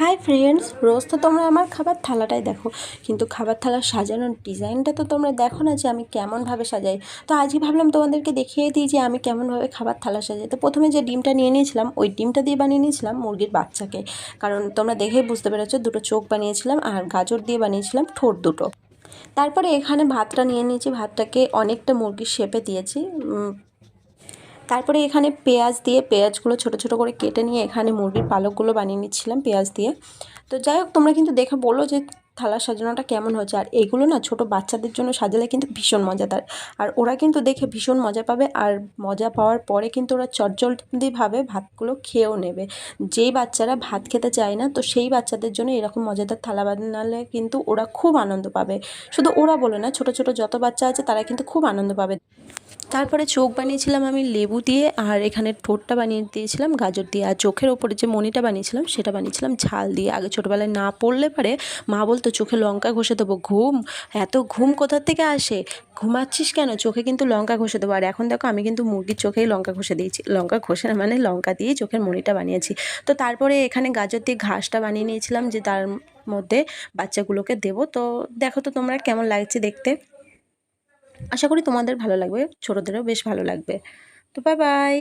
Hi friends রোজ তো তোমরা আমার খাবার থালাটাই দেখো। কিন্তু খাবার থালা সাজানোর ডিজাইনটা তো তোমরা দেখো না যে আমি কেমনভাবে সাজাই। তো আজই ভাবলাম তোমাদেরকে দেখিয়ে দিই যে আমি কেমনভাবে খাবার থালা সাজাই। তো প্রথমে যে ডিমটা নিয়ে নিয়েছিলাম, ওই ডিমটা দিয়ে বানিয়ে নিয়েছিলাম মুরগির বাচ্চাকে। কারণ তোমরা দেখেই বুঝতে পেরেছ, দুটো চোখ বানিয়েছিলাম আর গাজর দিয়ে বানিয়েছিলাম ঠোঁট দুটো। তারপরে এখানে ভাতটা নিয়ে নিয়েছি। ভাতটাকে অনেকটা মুরগির শেপে দিয়েছি। তারপরে এখানে পেঁয়াজ দিয়ে পেঁয়াজগুলো ছোট ছোট করে কেটে নিয়ে এখানে মুরগির পালকগুলো বানিয়ে নিচ্ছিলাম পেঁয়াজ দিয়ে। তো যাই হোক, তোমরা কিন্তু দেখে বলো যে থালা সাজানোটা কেমন হয়েছে? আর এগুলো না ছোট বাচ্চাদের জন্য সাজালে কিন্তু ভীষণ মজাদার। আর ওরা কিন্তু দেখে ভীষণ মজা পাবে। আর মজা পাওয়ার পরে কিন্তু ওরা চটজলদিভাবে ভাতগুলো খেয়েও নেবে। যেই বাচ্চারা ভাত খেতে চায় না, তো সেই বাচ্চাদের জন্য এরকম মজাদার থালা বানালে কিন্তু ওরা খুব আনন্দ পাবে। শুধু ওরা বলে না, ছোট ছোট যত বাচ্চা আছে তারা কিন্তু খুব আনন্দ পাবে। তারপরে চোখ বানিয়েছিলাম আমি লেবু দিয়ে, আর এখানে ঠোঁটটা বানিয়ে দিয়েছিলাম গাজর দিয়ে। আর চোখের ওপরে যে মনিটা বানিয়েছিলাম, সেটা বানিয়েছিলাম ঝাল দিয়ে। আগে ছোটোবেলায় না পড়লে পারে মা বলতো চোখে লঙ্কা ঘষে দেবো। ঘুম? এত ঘুম কোথার থেকে আসে? ঘুমাচ্ছিস কেন? চোখে কিন্তু লঙ্কা ঘষে দেবো। আর এখন দেখো, আমি কিন্তু মুরগির চোখেই লঙ্কা ঘষে দিয়েছি। লঙ্কা ঘষে না মানে লঙ্কা দিয়ে চোখের মণিটা বানিয়েছি। তো তারপরে এখানে গাজর দিয়ে ঘাসটা বানিয়ে নিয়েছিলাম যে তার মধ্যে বাচ্চাগুলোকে দেবো। তো দেখো তো তোমরা কেমন লাগছে দেখতে। আশা করি তোমাদের ভালো লাগবে, ছোটোদেরও বেশ ভালো লাগবে। তো বাই বাই